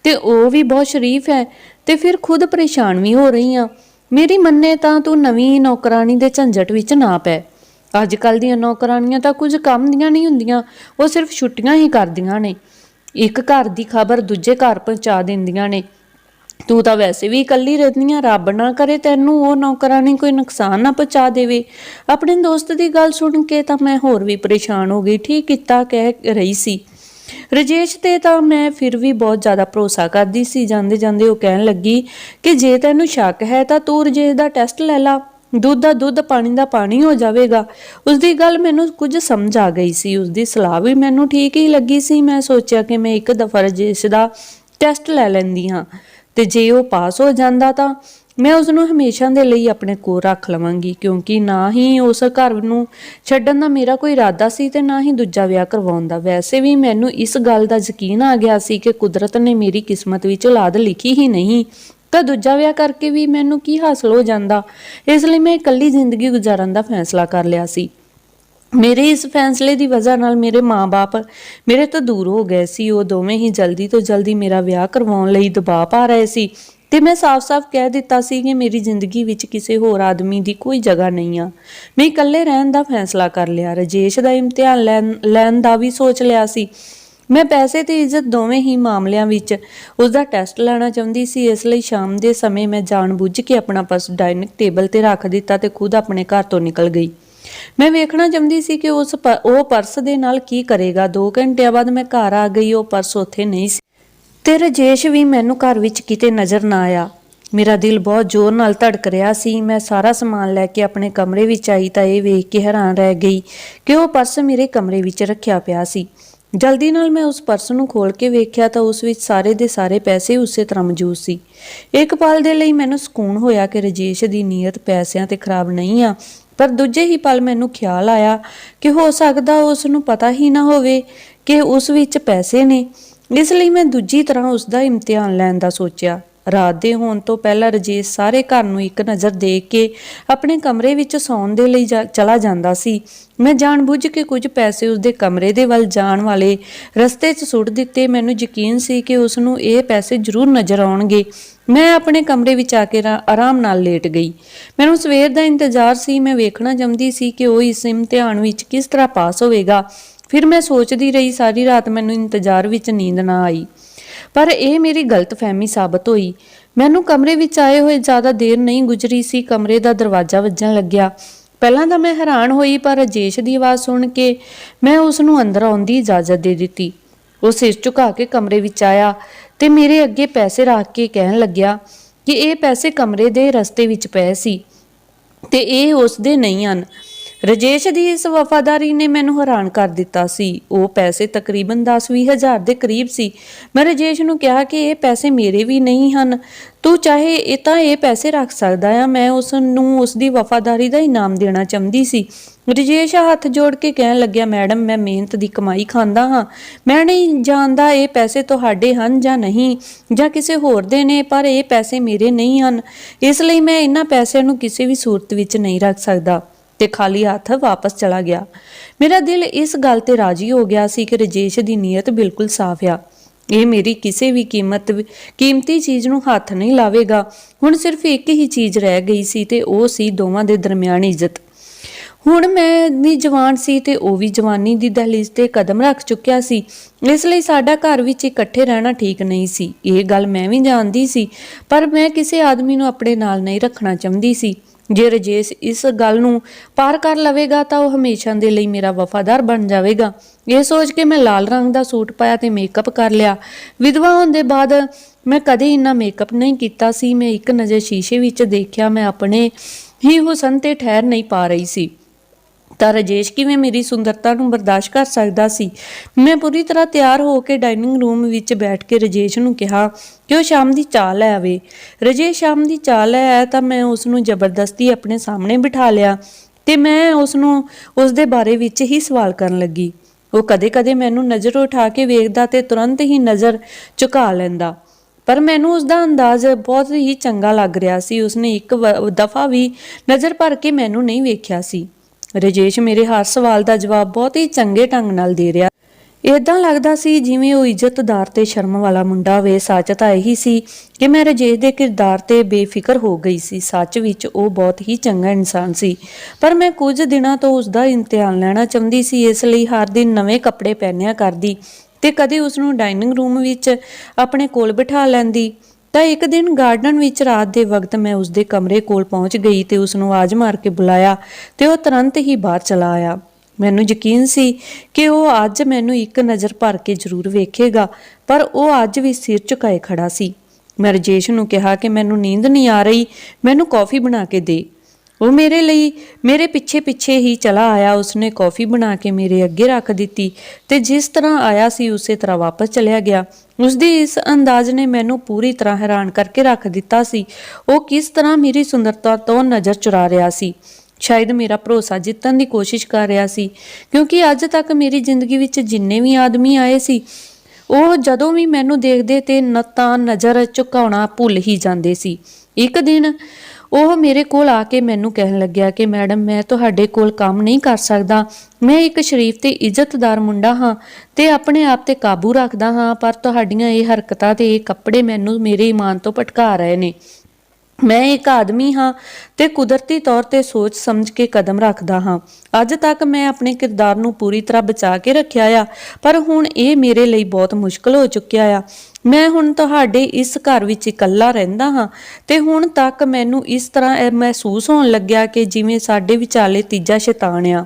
ਤੇ ਉਹ ਵੀ ਬਹੁਤ ਸ਼ਰੀਫ ਹੈ, ਤੇ ਫਿਰ ਖੁਦ ਪਰੇਸ਼ਾਨ ਵੀ ਹੋ ਰਹੀ ਆ। ਮੇਰੀ ਮੰਨੇ ਤਾਂ ਤੂੰ ਨਵੀਂ ਨੌਕਰਾਨੀ ਦੇ ਝੰਜਟ ਵਿੱਚ ਨਾ ਪੈ। ਅੱਜ ਕੱਲ ਦੀਆਂ ਨੌਕਰਾਨੀਆਂ ਤਾਂ ਕੁਝ ਕੰਮ ਦੀਆਂ ਨਹੀਂ ਹੁੰਦੀਆਂ, ਉਹ ਸਿਰਫ ਛੁੱਟੀਆਂ ਹੀ ਕਰਦੀਆਂ ਨੇ। ਇੱਕ ਘਰ ਦੀ ਖਬਰ ਦੂਜੇ ਘਰ ਪਹੁੰਚਾ ਦਿੰਦੀਆਂ ਨੇ। ਤੂੰ ਤਾਂ ਵੈਸੇ ਵੀ ਇਕੱਲੀ ਰਹਿੰਦੀ ਆ, ਰੱਬ ਨਾ ਕਰੇ ਤੈਨੂੰ ਉਹ ਨੌਕਰਾਨੀ ਕੋਈ ਨੁਕਸਾਨ ਨਾ ਪਹੁੰਚਾ ਦੇਵੇ। ਆਪਣੇ ਦੋਸਤ ਦੀ ਗੱਲ ਸੁਣ ਕੇ ਤਾਂ ਮੈਂ ਹੋਰ ਵੀ ਪਰੇਸ਼ਾਨ ਹੋ ਗਈ, ਠੀਕ ਕੀਤਾ ਕਹਿ ਰਹੀ ਸੀ। ਰਜੇਸ਼ ਤੇ ਤਾਂ ਮੈਂ ਫਿਰ ਵੀ ਬਹੁਤ ਜ਼ਿਆਦਾ ਭਰੋਸਾ ਕਰਦੀ ਸੀ ਜਾਂਦੇ ਜਾਂਦੇ ਉਹ ਕਹਿਣ ਲੱਗੀ ਕਿ ਜੇ ਤੈਨੂੰ ਸ਼ੱਕ ਹੈ ਤਾਂ ਤੂੰ ਰਜੇਸ਼ ਦਾ ਟੈਸਟ ਲੈ ਲਾ। ਦੁੱਧ ਦਾ ਦੁੱਧ, ਪਾਣੀ ਦਾ ਪਾਣੀ ਹੋ ਜਾਵੇਗਾ। ਉਸ ਦੀ ਗੱਲ ਮੈਨੂੰ ਕੁਝ ਸਮਝ ਆ ਗਈ ਸੀ। ਉਸ ਦੀ ਸਲਾਹ ਵੀ ਮੈਨੂੰ ਠੀਕ ਹੀ ਲੱਗੀ ਸੀ। ਮੈਂ ਸੋਚਿਆ ਕਿ ਮੈਂ ਇੱਕ ਦਫਾ ਰਜੇਸ਼ ਦਾ ਟੈਸਟ ਲੈ ਲੈਂਦੀ ਹਾਂ ਤੇ ਜੇ ਉਹ ਪਾਸ ਹੋ ਜਾਂਦਾ ਤਾਂ ਮੈਂ ਉਸ ਨੂੰ ਹਮੇਸ਼ਾ ਦੇ ਲਈ ਆਪਣੇ ਕੋਲ ਰੱਖ ਲਵਾਂਗੀ, ਕਿਉਂਕਿ ਨਾ ਹੀ ਉਸ ਘਰ ਨੂੰ ਛੱਡਣ ਦਾ ਮੇਰਾ ਕੋਈ ਇਰਾਦਾ ਸੀ ਤੇ ਨਾ ਹੀ ਦੂਜਾ ਵਿਆਹ ਕਰਵਾਉਣ ਦਾ। ਵੈਸੇ ਵੀ ਮੈਨੂੰ ਇਸ ਗੱਲ ਦਾ ਯਕੀਨ ਆ ਗਿਆ ਸੀ ਕਿ ਕੁਦਰਤ ਨੇ ਮੇਰੀ ਕਿਸਮਤ ਵਿੱਚ ਔਲਾਦ ਲਿਖੀ ਹੀ ਨਹੀਂ। ਤਾਂ ਦੂਜਾ ਵਿਆਹ ਕਰਕੇ ਵੀ ਮੈਨੂੰ ਕੀ ਹਾਸਲ ਹੋ ਜਾਂਦਾ? ਇਸ ਲਈ ਮੈਂ ਇਕੱਲੀ ਜ਼ਿੰਦਗੀ ਗੁਜ਼ਾਰਨ ਦਾ ਫੈਸਲਾ ਕਰ ਲਿਆ ਸੀ। ਮੇਰੇ ਇਸ ਫੈਸਲੇ ਦੀ ਵਜ੍ਹਾ ਨਾਲ ਮੇਰੇ ਮਾਪੇ ਮੇਰੇ ਤੋਂ ਦੂਰ ਹੋ ਗਏ ਸੀ। ਉਹ ਦੋਵੇਂ ਹੀ ਜਲਦੀ ਤੋਂ ਜਲਦੀ ਮੇਰਾ ਵਿਆਹ ਕਰਵਾਉਣ ਲਈ ਦਬਾਅ ਪਾ ਰਹੇ ਸੀ ਤੇ ਮੈਂ ਸਾਫ਼-ਸਾਫ਼ ਕਹਿ ਦਿੱਤਾ ਸੀ ਕਿ ਮੇਰੀ ਜ਼ਿੰਦਗੀ ਵਿੱਚ ਕਿਸੇ ਹੋਰ ਆਦਮੀ ਦੀ ਕੋਈ ਜਗ੍ਹਾ ਨਹੀਂ ਆ। ਮੈਂ ਇਕੱਲੇ ਰਹਿਣ ਦਾ ਫੈਸਲਾ ਕਰ ਲਿਆ। ਰਜੇਸ਼ ਦਾ ਇਮਤਿਹਾਨ ਲੈਣ ਲੈਣ ਦਾ ਵੀ ਸੋਚ ਲਿਆ ਸੀ। ਮੈਂ ਪੈਸੇ ਤੇ ਇੱਜ਼ਤ ਦੋਵੇਂ ਹੀ ਮਾਮਲਿਆਂ ਵਿੱਚ ਉਸ ਦਾ ਟੈਸਟ ਲੈਣਾ ਚਾਹੁੰਦੀ ਸੀ, ਇਸ ਲਈ ਸ਼ਾਮ ਦੇ ਸਮੇਂ ਮੈਂ ਜਾਣਬੁੱਝ ਕੇ ਆਪਣਾ ਪਰਸ ਡਾਈਨਿੰਗ ਟੇਬਲ ਤੇ ਰੱਖ ਦਿੱਤਾ ਤੇ ਖੁਦ ਆਪਣੇ ਘਰ ਤੋਂ ਨਿਕਲ ਗਈ। ਮੈਂ ਵੇਖਣਾ ਚਾਹੁੰਦੀ ਸੀ ਕਿ ਉਸ ਪ- ਉਹ ਪਰਸ ਦੇ ਨਾਲ ਕੀ ਕਰੇਗਾ। 2 ਘੰਟਿਆਂ ਬਾਅਦ ਮੈਂ ਘਰ ਆ ਗਈ, ਉਹ ਪਰਸ ਉੱਥੇ ਨਹੀਂ ਸੀ। ਤੇ ਰਜੇਸ਼ ਵੀ ਮੈਨੂੰ ਘਰ ਵਿੱਚ ਕਿਤੇ ਨਜ਼ਰ ਨਾ ਆਇਆ। ਮੇਰਾ ਦਿਲ ਬਹੁਤ ਜ਼ੋਰ ਨਾਲ ਧੜਕ ਰਿਹਾ ਸੀ। ਮੈਂ ਸਾਰਾ ਸਮਾਨ ਲੈ ਕੇ ਆਪਣੇ ਕਮਰੇ ਵਿੱਚ ਆਈ ਤਾਂ ਇਹ ਵੇਖ ਕੇ ਹੈਰਾਨ ਰਹਿ ਗਈ ਕਿ ਉਹ ਪਰਸ ਮੇਰੇ ਕਮਰੇ ਵਿੱਚ ਰੱਖਿਆ ਪਿਆ ਸੀ। ਜਲਦੀ ਨਾਲ ਮੈਂ ਉਸ ਪਰਸ ਨੂੰ ਖੋਲ ਕੇ ਵੇਖਿਆ ਤਾਂ ਉਸ ਵਿੱਚ ਸਾਰੇ ਦੇ ਸਾਰੇ ਪੈਸੇ ਉਸੇ ਤਰ੍ਹਾਂ ਮੌਜੂਦ ਸੀ। ਇੱਕ ਪਲ ਦੇ ਲਈ ਮੈਨੂੰ ਸਕੂਨ ਹੋਇਆ ਕਿ ਰਜੇਸ਼ ਦੀ ਨੀਅਤ ਪੈਸਿਆਂ ਤੇ ਖਰਾਬ ਨਹੀਂ ਆ, ਪਰ ਦੂਜੇ ਹੀ ਪਲ ਮੈਨੂੰ ਖਿਆਲ ਆਇਆ ਕਿ ਹੋ ਸਕਦਾ ਉਸ ਨੂੰ ਪਤਾ ਹੀ ਨਾ ਹੋਵੇ ਕਿ ਉਸ ਵਿੱਚ ਪੈਸੇ ਨੇ। ਇਸ ਲਈ ਮੈਂ ਦੂਜੀ ਤਰ੍ਹਾਂ ਉਸ ਦਾ ਇਮਤਿਹਾਨ ਲੈਣ ਦਾ ਸੋਚਿਆ। ਰਾਤ ਦੇ ਹੋਣ ਤੋਂ ਪਹਿਲਾਂ ਰਜੇਸ਼ ਸਾਰੇ ਘਰ ਨੂੰ ਇੱਕ ਨਜ਼ਰ ਦੇਖ ਕੇ ਆਪਣੇ ਕਮਰੇ ਵਿੱਚ ਸੌਣ ਦੇ ਲਈ ਜਾ- ਚਲਾ ਜਾਂਦਾ ਸੀ। ਮੈਂ ਜਾਣਬੁੱਝ ਕੇ ਕੁਝ ਪੈਸੇ ਉਸਦੇ ਕਮਰੇ ਦੇ ਵੱਲ ਜਾਣ ਵਾਲੇ ਰਸਤੇ 'ਚ ਸੁੱਟ ਦਿੱਤੇ। ਮੈਨੂੰ ਯਕੀਨ ਸੀ ਕਿ ਉਸ ਨੂੰ ਇਹ ਪੈਸੇ ਜ਼ਰੂਰ ਨਜ਼ਰ ਆਉਣਗੇ। ਮੈਂ ਆਪਣੇ ਕਮਰੇ ਵਿੱਚ ਆ ਕੇ ਆਰਾਮ ਨਾਲ ਲੇਟ ਗਈ। ਮੈਨੂੰ ਸਵੇਰ ਦਾ ਇੰਤਜ਼ਾਰ ਸੀ। ਮੈਂ ਵੇਖਣਾ ਚਾਹੁੰਦੀ ਸੀ ਕਿ ਉਹ ਇਸ ਇਮਤਿਹਾਨ ਵਿੱਚ ਕਿਸ ਤਰ੍ਹਾਂ ਪਾਸ ਹੋਵੇਗਾ। ਫਿਰ ਮੈਂ ਸੋਚਦੀ ਰਹੀ, ਸਾਰੀ ਰਾਤ ਮੈਨੂੰ ਇੰਤਜ਼ਾਰ ਵਿੱਚ ਨੀਂਦ ਨਾ ਆਈ। ਪਰ ਇਹ ਮੇਰੀ ਗਲਤਫਹਿਮੀ ਸਾਬਤ ਹੋਈ। ਮੈਨੂੰ ਕਮਰੇ ਵਿੱਚ ਆਏ ਹੋਏ ਜ਼ਿਆਦਾ ਦੇਰ ਨਹੀਂ ਗੁਜ਼ਰੀ ਸੀ, ਕਮਰੇ ਦਾ ਦਰਵਾਜ਼ਾ ਵੱਜਣ ਲੱਗਿਆ। ਪਹਿਲਾਂ ਤਾਂ ਮੈਂ ਹੈਰਾਨ ਹੋਈ, ਪਰ ਅਜੇਸ਼ ਦੀ ਆਵਾਜ਼ ਸੁਣ ਕੇ ਮੈਂ ਉਸ ਨੂੰ ਅੰਦਰ ਆਉਣ ਦੀ ਇਜਾਜ਼ਤ ਦੇ ਦਿੱਤੀ। ਉਹ ਸਿਰ ਝੁਕਾ ਕੇ ਕਮਰੇ ਵਿੱਚ ਆਇਆ ਤੇ ਮੇਰੇ ਅੱਗੇ ਪੈਸੇ ਰੱਖ ਕੇ ਕਹਿਣ ਲੱਗਿਆ ਕਿ ਇਹ ਪੈਸੇ ਕਮਰੇ ਦੇ ਰਸਤੇ ਵਿੱਚ ਪਏ ਸੀ ਤੇ ਇਹ ਉਸ ਦੇ ਨਹੀਂ ਹਨ। ਰਜੇਸ਼ ਦੀ ਇਸ ਵਫਾਦਾਰੀ ਨੇ ਮੈਨੂੰ ਹੈਰਾਨ ਕਰ ਦਿੱਤਾ ਸੀ। ਉਹ ਪੈਸੇ ਤਕਰੀਬਨ 10-20 ਹਜ਼ਾਰ ਦੇ ਕਰੀਬ ਸੀ। ਮੈਂ ਰਜੇਸ਼ ਨੂੰ ਕਿਹਾ ਕਿ ਇਹ ਪੈਸੇ ਮੇਰੇ ਵੀ ਨਹੀਂ ਹਨ। ਤੂੰ ਚਾਹੇ ਇਹ ਤਾਂ ਇਹ ਪੈਸੇ ਰੱਖ ਸਕਦਾ ਆ, ਮੈਂ ਉਸ ਨੂੰ ਉਸ ਦੀ ਵਫਾਦਾਰੀ ਦਾ ਇਨਾਮ ਦੇਣਾ ਚਾਹੁੰਦੀ ਸੀ। ਰਜੇਸ਼ ਹੱਥ ਜੋੜ ਕੇ ਕਹਿਣ ਲੱਗਿਆ, ਮੈਡਮ, ਮੈਂ ਮਿਹਨਤ ਦੀ ਕਮਾਈ ਖਾਂਦਾ ਹਾਂ। ਮੈਂ ਨਹੀਂ ਜਾਣਦਾ ਇਹ ਪੈਸੇ ਤੁਹਾਡੇ ਹਨ ਜਾਂ ਨਹੀਂ, ਜਾਂ ਕਿਸੇ ਹੋਰ ਦੇ ਨੇ, ਪਰ ਇਹ ਪੈਸੇ ਮੇਰੇ ਨਹੀਂ ਹਨ। ਇਸ ਲਈ ਮੈਂ ਇਹਨਾਂ ਪੈਸਿਆਂ ਨੂੰ ਕਿਸੇ ਵੀ ਸੂਰਤ ਵਿੱਚ ਨਹੀਂ ਰੱਖ ਸਕਦਾ। ਤੇ ਖਾਲੀ ਹੱਥ ਵਾਪਸ ਚਲਾ ਗਿਆ। ਮੇਰਾ ਦਿਲ ਇਸ ਗੱਲ ਤੇ ਰਾਜੀ ਹੋ ਗਿਆ ਸੀ ਕਿ ਰਜੇਸ਼ ਦੀ ਨੀਅਤ ਬਿਲਕੁਲ ਸਾਫ਼ ਆ। ਇਹ ਮੇਰੀ ਕਿਸੇ ਵੀ ਕੀਮਤ ਕੀਮਤੀ ਚੀਜ਼ ਨੂੰ ਹੱਥ ਨਹੀਂ ਲਾਵੇਗਾ। ਹੁਣ ਸਿਰਫ ਇੱਕ ਹੀ ਚੀਜ਼ ਰਹਿ ਗਈ ਸੀ ਤੇ ਉਹ ਸੀ ਦੋਵਾਂ ਦੇ ਦਰਮਿਆਨ ਇੱਜ਼ਤ। ਹੁਣ ਮੈਂ ਵੀ ਜਵਾਨ ਸੀ ਤੇ ਉਹ ਵੀ ਜਵਾਨੀ ਦੀ ਦਹਲੀਜ਼ ਤੇ ਕਦਮ ਰੱਖ ਚੁੱਕਿਆ ਸੀ। ਇਸ ਲਈ ਸਾਡਾ ਘਰ ਵਿੱਚ ਇਕੱਠੇ ਰਹਿਣਾ ਠੀਕ ਨਹੀਂ ਸੀ। ਇਹ ਗੱਲ ਮੈਂ ਵੀ ਜਾਣਦੀ ਸੀ, ਪਰ ਮੈਂ ਕਿਸੇ ਆਦਮੀ ਨੂੰ ਆਪਣੇ ਨਾਲ ਨਹੀਂ ਰੱਖਣਾ ਚਾਹੁੰਦੀ ਸੀ। ਜੇ ਰਜੇਸ਼ ਇਸ ਗੱਲ ਨੂੰ ਪਾਰ ਕਰ ਲਵੇਗਾ ਤਾਂ ਉਹ ਹਮੇਸ਼ਾ ਦੇ ਲਈ ਮੇਰਾ ਵਫਾਦਾਰ ਬਣ ਜਾਵੇਗਾ। ਇਹ ਸੋਚ ਕੇ ਮੈਂ ਲਾਲ ਰੰਗ ਦਾ ਸੂਟ ਪਾਇਆ ਤੇ ਮੇਕਅਪ ਕਰ ਲਿਆ। ਵਿਧਵਾ ਹੋਣ ਦੇ ਬਾਅਦ ਮੈਂ ਕਦੇ ਇੰਨਾ ਮੇਕਅਪ ਨਹੀਂ ਕੀਤਾ ਸੀ। ਮੈਂ ਇੱਕ ਨਜ਼ਰ ਸ਼ੀਸ਼ੇ ਵਿੱਚ ਦੇਖਿਆ, ਮੈਂ ਆਪਣੇ ਹੀ ਹੁਸਨ ਤੇ ਠਹਿਰ ਨਹੀਂ ਪਾ ਰਹੀ ਸੀ। ਤਾਂ ਰਜੇਸ਼ ਕਿਵੇਂ ਮੇਰੀ ਸੁੰਦਰਤਾ ਨੂੰ ਬਰਦਾਸ਼ਤ ਕਰ ਸਕਦਾ ਸੀ? ਮੈਂ ਪੂਰੀ ਤਰ੍ਹਾਂ ਤਿਆਰ ਹੋ ਕੇ ਡਾਈਨਿੰਗ ਰੂਮ ਵਿੱਚ ਬੈਠ ਕੇ ਰਜੇਸ਼ ਨੂੰ ਕਿਹਾ ਕਿ ਉਹ ਸ਼ਾਮ ਦੀ ਚਾਹ ਲੈ ਆਵੇ? ਰਜੇਸ਼, ਸ਼ਾਮ ਦੀ ਚਾਹ ਲੈ ਆਇਆ ਤਾਂ ਮੈਂ ਉਸ ਨੂੰ ਜ਼ਬਰਦਸਤੀ ਆਪਣੇ ਸਾਹਮਣੇ ਬਿਠਾ ਲਿਆ ਤੇ ਮੈਂ ਉਸ ਨੂੰ ਉਸ ਦੇ ਬਾਰੇ ਵਿੱਚ ਹੀ ਸਵਾਲ ਕਰਨ ਲੱਗੀ। ਉਹ ਕਦੇ-ਕਦੇ ਮੈਨੂੰ ਨਜ਼ਰ ਉਠਾ ਕੇ ਵੇਖਦਾ ਤੇ ਤੁਰੰਤ ਹੀ ਨਜ਼ਰ ਝੁਕਾ ਲੈਂਦਾ। ਪਰ ਮੈਨੂੰ ਉਸ ਦਾ ਅੰਦਾਜ਼ ਬਹੁਤ ਹੀ ਚੰਗਾ ਲੱਗ ਰਿਹਾ ਸੀ। ਉਸਨੇ ਇੱਕ ਦਫਾ ਵੀ ਨਜ਼ਰ ਭਰ ਕੇ ਮੈਨੂੰ ਨਹੀਂ ਵੇਖਿਆ ਸੀ। ਰਜੇਸ਼ ਮੇਰੇ ਹਰ ਸਵਾਲ ਦਾ ਜਵਾਬ ਬਹੁਤ ਹੀ ਚੰਗੇ ਢੰਗ ਨਾਲ ਦੇ ਰਿਹਾ। ਇਦਾਂ ਲੱਗਦਾ ਸੀ ਜਿਵੇਂ ਉਹ ਇੱਜ਼ਤਦਾਰ ਤੇ ਸ਼ਰਮ ਵਾਲਾ ਮੁੰਡਾ ਵੇ। ਸੱਚ ਤਾਂ ਇਹੀ ਸੀ ਕਿ ਮੈਂ ਰਜੇਸ਼ ਦੇ ਕਿਰਦਾਰ ਤੇ ਬੇਫਿਕਰ ਹੋ ਗਈ ਸੀ। ਸੱਚ ਵਿੱਚ ਉਹ ਬਹੁਤ ਹੀ ਚੰਗਾ ਇਨਸਾਨ ਸੀ। ਪਰ ਮੈਂ ਕੁਝ ਦਿਨਾਂ ਤੋਂ ਉਸ ਦਾ ਇਮਤਿਹਾਨ ਲੈਣਾ ਚਾਹੁੰਦੀ ਸੀ, ਇਸ ਲਈ ਹਰ ਦਿਨ ਨਵੇਂ ਕੱਪੜੇ ਪਹਿਨਿਆ ਕਰਦੀ ਤੇ ਕਦੇ ਉਸ ਨੂੰ ਡਾਈਨਿੰਗ ਰੂਮ ਵਿੱਚ ਆਪਣੇ ਕੋਲ ਬਿਠਾ ਲੈਂਦੀ। ਤਾਂ ਇੱਕ ਦਿਨ ਗਾਰਡਨ ਵਿੱਚ ਰਾਤ ਦੇ ਵਕਤ ਮੈਂ ਉਸ ਦੇ ਕਮਰੇ ਕੋਲ ਪਹੁੰਚ ਗਈ ਤੇ ਉਸ ਨੂੰ ਆਵਾਜ਼ ਮਾਰ ਕੇ ਬੁਲਾਇਆ ਤੇ ਉਹ ਤੁਰੰਤ ਹੀ ਬਾਹਰ ਚਲਾ ਆਇਆ। ਮੈਨੂੰ ਯਕੀਨ ਸੀ ਕਿ ਉਹ ਅੱਜ ਮੈਨੂੰ ਇੱਕ ਨਜ਼ਰ ਭਰ ਕੇ ਜ਼ਰੂਰ ਵੇਖੇਗਾ, ਪਰ ਉਹ ਅੱਜ ਵੀ ਸਿਰ ਝੁਕਾਏ ਖੜਾ ਸੀ। ਮੈਂ ਰਜੇਸ਼ ਨੂੰ ਕਿਹਾ ਕਿ ਮੈਨੂੰ ਨੀਂਦ ਨਹੀਂ ਆ ਰਹੀ, ਮੈਨੂੰ ਕੌਫੀ ਬਣਾ ਕੇ ਦੇ। ਉਹ ਮੇਰੇ ਲਈ, ਮੇਰੇ ਪਿੱਛੇ ਪਿੱਛੇ ਹੀ ਚਲਾ ਆਇਆ, ਉਸਨੇ ਕੌਫੀ ਬਣਾ ਕੇ ਮੇਰੇ ਅੱਗੇ ਰੱਖ ਦਿੱਤੀ ਤੇ ਜਿਸ ਤਰ੍ਹਾਂ ਆਇਆ ਸੀ ਉਸੇ ਤਰ੍ਹਾਂ ਵਾਪਸ ਚਲਿਆ ਗਿਆ। ਉਸਦੀ ਇਸ ਅੰਦਾਜ਼ ਨੇ ਮੈਨੂੰ ਪੂਰੀ ਤਰ੍ਹਾਂ ਹੈਰਾਨ ਕਰਕੇ ਰੱਖ ਦਿੱਤਾ ਸੀ। ਉਹ ਕਿਸ ਤਰ੍ਹਾਂ ਮੇਰੀ ਸੁੰਦਰਤਾ ਤੋਂ ਨਜ਼ਰ ਚੁਰਾ ਰਿਹਾ ਸੀ। ਸ਼ਾਇਦ ਮੇਰਾ ਭਰੋਸਾ ਜਿੱਤਣ ਦੀ ਕੋਸ਼ਿਸ਼ ਕਰ ਰਿਹਾ ਸੀ, ਕਿਉਂਕਿ ਅੱਜ ਤੱਕ ਮੇਰੀ ਜ਼ਿੰਦਗੀ ਵਿੱਚ ਜਿੰਨੇ ਵੀ ਆਦਮੀ ਆਏ ਸੀ, ਉਹ ਜਦੋਂ ਵੀ ਮੈਨੂੰ ਦੇਖਦੇ ਤੇ ਨਤਾਂ ਨਜ਼ਰ ਝੁਕਾਉਣਾ ਭੁੱਲ ਹੀ ਜਾਂਦੇ ਸੀ। ਇੱਕ ਦਿਨ ਉਹ ਮੇਰੇ ਕੋਲ ਆ ਕੇ ਮੈਨੂੰ ਕਹਿਣ ਲੱਗਿਆ ਕਿ ਮੈਡਮ, ਮੈਂ ਤੁਹਾਡੇ ਕੋਲ ਕੰਮ ਨਹੀਂ ਕਰ ਸਕਦਾ। ਮੈਂ ਇੱਕ ਸ਼ਰੀਫ ਤੇ ਇੱਜ਼ਤਦਾਰ ਮੁੰਡਾ ਹਾਂ ਤੇ ਆਪਣੇ ਆਪ ਤੇ ਕਾਬੂ ਰੱਖਦਾ ਹਾਂ, ਪਰ ਤੁਹਾਡੀਆਂ ਇਹ ਹਰਕਤਾਂ ਤੇ ਇਹ ਕੱਪੜੇ ਮੈਨੂੰ ਮੇਰੇ ਈਮਾਨ ਤੋਂ ਭਟਕਾ ਰਹੇ ਨੇ। ਮੈਂ ਇੱਕ ਆਦਮੀ ਹਾਂ ਤੇ ਕੁਦਰਤੀ ਤੌਰ ਤੇ ਸੋਚ ਸਮਝ ਕੇ ਕਦਮ ਰੱਖਦਾ ਹਾਂ। ਅੱਜ ਤੱਕ ਮੈਂ ਆਪਣੇ ਕਿਰਦਾਰ ਨੂੰ ਪੂਰੀ ਤਰ੍ਹਾਂ ਬਚਾ ਕੇ ਰੱਖਿਆ ਆ, ਪਰ ਹੁਣ ਇਹ ਮੇਰੇ ਲਈ ਬਹੁਤ ਮੁਸ਼ਕਲ ਹੋ ਚੁੱਕਿਆ ਆ। ਮੈਂ ਹੁਣ ਤੁਹਾਡੇ ਇਸ ਘਰ ਵਿੱਚ ਇਕੱਲਾ ਰਹਿੰਦਾ ਹਾਂ ਤੇ ਹੁਣ ਤੱਕ ਮੈਨੂੰ ਇਸ ਤਰ੍ਹਾਂ ਮਹਿਸੂਸ ਹੋਣ ਲੱਗਿਆ ਕਿ ਜਿਵੇਂ ਸਾਡੇ ਵਿਚਾਲੇ ਤੀਜਾ ਸ਼ੈਤਾਨ ਆ।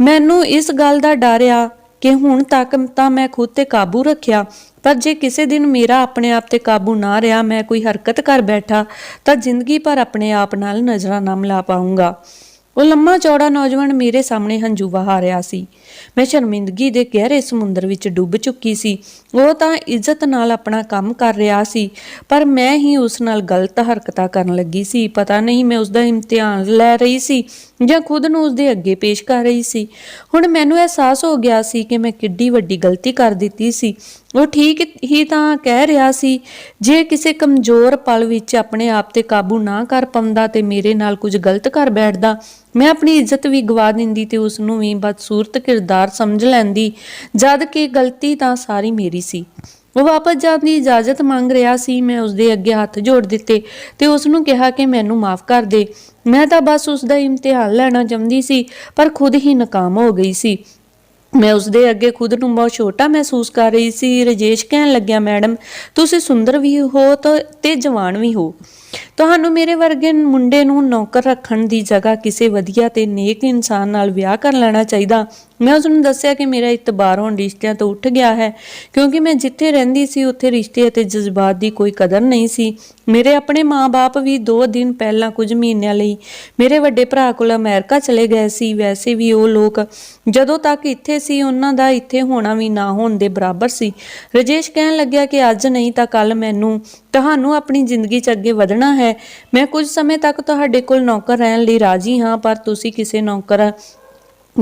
ਮੈਨੂੰ ਇਸ ਗੱਲ ਦਾ ਡਰ ਆ ਕਿ ਹੁਣ ਤੱਕ ਤਾਂ ਮੈਂ ਖੁਦ ਤੇ ਕਾਬੂ ਰੱਖਿਆ, ਪਰ ਜੇ ਕਿਸੇ ਦਿਨ ਮੇਰਾ ਆਪਣੇ ਆਪ ਤੇ ਕਾਬੂ ਨਾ ਰਿਹਾ, ਮੈਂ ਕੋਈ ਹਰਕਤ ਕਰ ਬੈਠਾ, ਤਾਂ ਜ਼ਿੰਦਗੀ ਭਰ ਆਪਣੇ ਆਪ ਨਾਲ ਨਜ਼ਰਾਂ ਨਾ ਮਿਲਾ ਪਾਉਂਗਾ ਉਹ ਲੰਮਾ ਚੌੜਾ ਨੌਜਵਾਨ ਮੇਰੇ ਸਾਹਮਣੇ ਹੰਝੂ ਵਹਾ ਰਿਹਾ ਸੀ। ਮੈਂ ਸ਼ਰਮਿੰਦਗੀ ਦੇ ਗਹਿਰੇ ਸਮੁੰਦਰ ਵਿੱਚ ਡੁੱਬ ਚੁੱਕੀ ਸੀ। ਉਹ ਤਾਂ ਇੱਜ਼ਤ ਨਾਲ ਆਪਣਾ ਕੰਮ ਕਰ ਰਿਹਾ ਸੀ, ਪਰ ਮੈਂ ਹੀ ਉਸ ਨਾਲ ਗਲਤ ਹਰਕਤਾਂ ਕਰਨ ਲੱਗੀ ਸੀ। ਪਤਾ ਨਹੀਂ ਮੈਂ ਉਸ ਦਾ ਇਮਤਿਹਾਨ ਲੈ ਰਹੀ ਸੀ ਜਾਂ ਖੁਦ ਨੂੰ ਉਸ ਦੇ ਅੱਗੇ ਪੇਸ਼ ਕਰ ਰਹੀ ਸੀ। ਹੁਣ ਮੈਨੂੰ ਅਹਿਸਾਸ ਹੋ ਗਿਆ ਸੀ ਕਿ ਮੈਂ ਕਿੱਡੀ ਵੱਡੀ ਗਲਤੀ ਕਰ ਦਿੱਤੀ ਸੀ। ਉਹ ਠੀਕ ਹੀ ਤਾਂ ਕਹਿ ਰਿਹਾ ਸੀ, ਜੇ ਕਿਸੇ ਕਮਜ਼ੋਰ ਪਲ ਵਿੱਚ ਆਪਣੇ ਆਪ ਤੇ ਕਾਬੂ ਨਾ ਕਰ ਪਾਉਂਦਾ ਤੇ ਮੇਰੇ ਨਾਲ ਕੁਝ ਗਲਤ ਕਰ ਬੈਠਦਾ ਮੈਂ ਆਪਣੀ ਇੱਜ਼ਤ ਵੀ ਗਵਾ ਦਿੰਦੀ ਤੇ ਉਸ ਨੂੰ ਵੀ ਬਦਸੂਰਤ ਕਿਰਦਾਰ ਸਮਝ ਲੈਂਦੀ। ਜਦ ਕਿ ਗਲਤੀ ਤਾਂ ਸਾਰੀ ਮੇਰੀ ਸੀ। ਉਹ ਵਾਪਸ ਜਾਣ ਦੀ ਇਜਾਜ਼ਤ ਮੰਗ ਰਿਹਾ ਸੀ। ਮੈਂ ਉਸ ਦੇ ਅੱਗੇ ਹੱਥ ਜੋੜ ਦਿੱਤੇ ਤੇ ਉਸ ਨੂੰ ਕਿਹਾ ਕਿ ਮੈਨੂੰ ਮਾਫ ਕਰ ਦੇ। ਮੈਂ ਤਾਂ ਬਸ ਉਸ ਦਾ ਇਮਤਿਹਾਨ ਲੈਣਾ ਚਾਹੁੰਦੀ ਸੀ, ਪਰ ਖੁਦ ਹੀ ਨਾਕਾਮ ਹੋ ਗਈ ਸੀ। ਮੈਂ ਉਸ ਦੇ ਅੱਗੇ ਖੁਦ ਨੂੰ ਬਹੁਤ ਛੋਟਾ ਮਹਿਸੂਸ ਕਰ ਰਹੀ ਸੀ। ਰਜੇਸ਼ ਕਹਿਣ ਲੱਗਿਆ, ਮੈਡਮ, ਤੁਸੀਂ ਸੁੰਦਰ ਵੀ ਹੋ ਤੇ ਜਵਾਨ ਵੀ ਹੋ। ਤੁਹਾਨੂੰ ਮੇਰੇ ਵਰਗੇ ਮੁੰਡੇ ਨੂੰ ਨੌਕਰ ਰੱਖਣ ਦੀ ਜਗ੍ਹਾ ਕਿਸੇ ਵਧੀਆ ਤੇ ਨੇਕ ਇਨਸਾਨ ਨਾਲ ਵਿਆਹ ਕਰ ਲੈਣਾ ਚਾਹੀਦਾ ਮੈਂ ਉਸ ਨੂੰ ਦੱਸਿਆ ਕਿ ਮੇਰਾ ਇਤਬਾਰ ਹੁਣ ਰਿਸ਼ਤਿਆਂ ਤੋਂ ਉੱਠ ਗਿਆ ਹੈ, ਕਿਉਂਕਿ ਮੈਂ ਜਿੱਥੇ ਰਹਿੰਦੀ ਸੀ, ਉੱਥੇ ਰਿਸ਼ਤੇ ਅਤੇ ਜਜ਼ਬਾਤ ਦੀ ਕੋਈ ਕਦਰ ਨਹੀਂ ਸੀ। ਮੇਰੇ ਆਪਣੇ ਮਾਪੇ ਵੀ 2 ਦਿਨ ਪਹਿਲਾਂ ਕੁਝ ਮਹੀਨਿਆਂ ਲਈ ਮੇਰੇ ਵੱਡੇ ਭਰਾ ਕੋਲ ਅਮਰੀਕਾ ਚਲੇ ਗਏ ਸੀ। ਵੈਸੇ ਵੀ ਉਹ ਲੋਕ ਜਦੋਂ ਤੱਕ ਇੱਥੇ ਸੀ, ਉਹਨਾਂ ਦਾ ਇੱਥੇ ਹੋਣਾ ਵੀ ਨਾ ਹੋਣ ਦੇ ਬਰਾਬਰ ਸੀ। ਰਜੇਸ਼ ਕਹਿਣ ਲੱਗਿਆ ਕਿ ਅੱਜ ਨਹੀਂ ਤਾਂ ਕੱਲ ਮੈਨੂੰ ਤੁਹਾਨੂੰ ਆਪਣੀ ਜ਼ਿੰਦਗੀ 'ਚ ਅੱਗੇ ਵਧਣਾ ਹੈ। ਮੈਂ ਕੁਝ ਸਮੇਂ ਤੱਕ ਤੁਹਾਡੇ ਕੋਲ ਨੌਕਰ ਰਹਿਣ ਲਈ ਰਾਜ਼ੀ ਹਾਂ, ਪਰ ਤੁਸੀਂ ਕਿਸੇ ਨੌਕਰ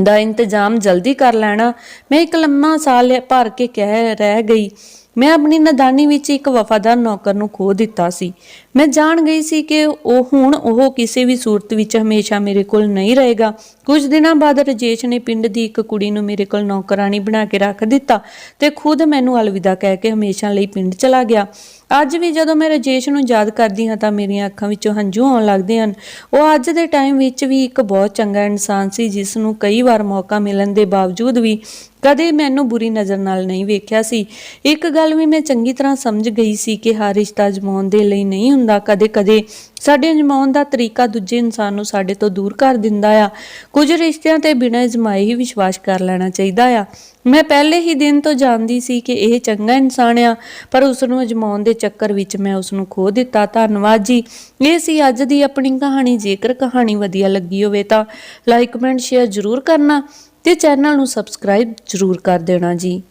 ਦਾ ਇੰਤਜ਼ਾਮ ਜਲਦੀ ਕਰ ਲੈਣਾ। ਮੈਂ ਇੱਕ ਲੰਮਾ ਸਾਲ ਭਰ ਕੇ ਕਹਿ ਰਹਿ ਗਈ। ਮੈਂ ਆਪਣੀ ਨਦਾਨੀ ਵਿੱਚ ਇੱਕ ਵਫਾਦਾਰ ਨੌਕਰ ਨੂੰ ਖੋ ਦਿੱਤਾ ਸੀ। ਮੈਂ ਜਾਣ ਗਈ ਸੀ ਕਿ ਉਹ ਹੁਣ ਉਹ ਕਿਸੇ ਵੀ ਸੂਰਤ ਵਿੱਚ ਹਮੇਸ਼ਾ ਮੇਰੇ ਕੋਲ ਨਹੀਂ ਰਹੇਗਾ। ਕੁਝ ਦਿਨਾਂ ਬਾਅਦ ਰਜੇਸ਼ ਨੇ ਪਿੰਡ ਦੀ ਇੱਕ ਕੁੜੀ ਨੂੰ ਮੇਰੇ ਕੋਲ ਨੌਕਰਾਨੀ ਬਣਾ ਕੇ ਰੱਖ ਦਿੱਤਾ ਤੇ ਖੁਦ ਮੈਨੂੰ ਅਲਵਿਦਾ ਕਹਿ ਕੇ ਹਮੇਸ਼ਾ ਲਈ ਪਿੰਡ ਚਲਾ ਗਿਆ। ਅੱਜ ਵੀ ਜਦੋਂ ਮੈਂ ਰਜੇਸ਼ ਨੂੰ ਯਾਦ ਕਰਦੀ ਹਾਂ ਤਾਂ ਮੇਰੀਆਂ ਅੱਖਾਂ ਵਿੱਚੋਂ ਹੰਝੂ ਆਉਣ ਲੱਗਦੇ ਹਨ। ਉਹ ਅੱਜ ਦੇ ਟਾਈਮ ਵਿੱਚ ਵੀ ਇੱਕ ਬਹੁਤ ਚੰਗਾ ਇਨਸਾਨ ਸੀ, ਜਿਸ ਨੂੰ ਕਈ ਵਾਰ ਮੌਕਾ ਮਿਲਣ ਦੇ ਬਾਵਜੂਦ ਵੀ ਕਦੇ ਮੈਨੂੰ ਬੁਰੀ ਨਜ਼ਰ ਨਾਲ ਨਹੀਂ ਵੇਖਿਆ ਸੀ। ਇੱਕ ਗੱਲ ਵੀ ਮੈਂ ਚੰਗੀ ਤਰ੍ਹਾਂ ਸਮਝ ਗਈ ਸੀ ਕਿ ਹਰ ਰਿਸ਼ਤਾ ਜਮਾਉਣ ਦੇ ਲਈ ਨਹੀਂ ਹੁੰਦਾ ਕਦੇ-ਕਦੇ ਸਾਡੇ ਅਜਮਾਉਣ ਦਾ ਤਰੀਕਾ ਦੂਜੇ ਇਨਸਾਨ ਨੂੰ ਸਾਡੇ ਤੋਂ ਦੂਰ ਕਰ ਦਿੰਦਾ ਆ। ਕੁਝ ਰਿਸ਼ਤਿਆਂ ਤੇ ਬਿਨਾਂ ਅਜਮਾਏ ਹੀ ਵਿਸ਼ਵਾਸ ਕਰ ਲੈਣਾ ਚਾਹੀਦਾ ਆ। ਮੈਂ ਪਹਿਲੇ ਹੀ ਦਿਨ ਤੋਂ ਜਾਣਦੀ ਸੀ ਕਿ ਇਹ ਚੰਗਾ ਇਨਸਾਨ ਆ, ਪਰ ਉਸ ਨੂੰ ਅਜਮਾਉਣ ਦੇ ਚੱਕਰ ਵਿੱਚ ਮੈਂ ਉਸ ਨੂੰ ਖੋ ਦਿੱਤਾ। ਧੰਨਵਾਦ ਜੀ। ਇਹ ਸੀ ਅੱਜ ਦੀ ਆਪਣੀ ਕਹਾਣੀ। ਜੇਕਰ ਕਹਾਣੀ ਵਧੀਆ ਲੱਗੀ ਹੋਵੇ ਤਾਂ ਲਾਈਕ ਕਮੈਂਟ ਸ਼ੇਅਰ ਜ਼ਰੂਰ ਕਰਨਾ ਤੇ ਚੈਨਲ ਨੂੰ ਸਬਸਕ੍ਰਾਈਬ ਜ਼ਰੂਰ ਕਰ ਦੇਣਾ ਜੀ।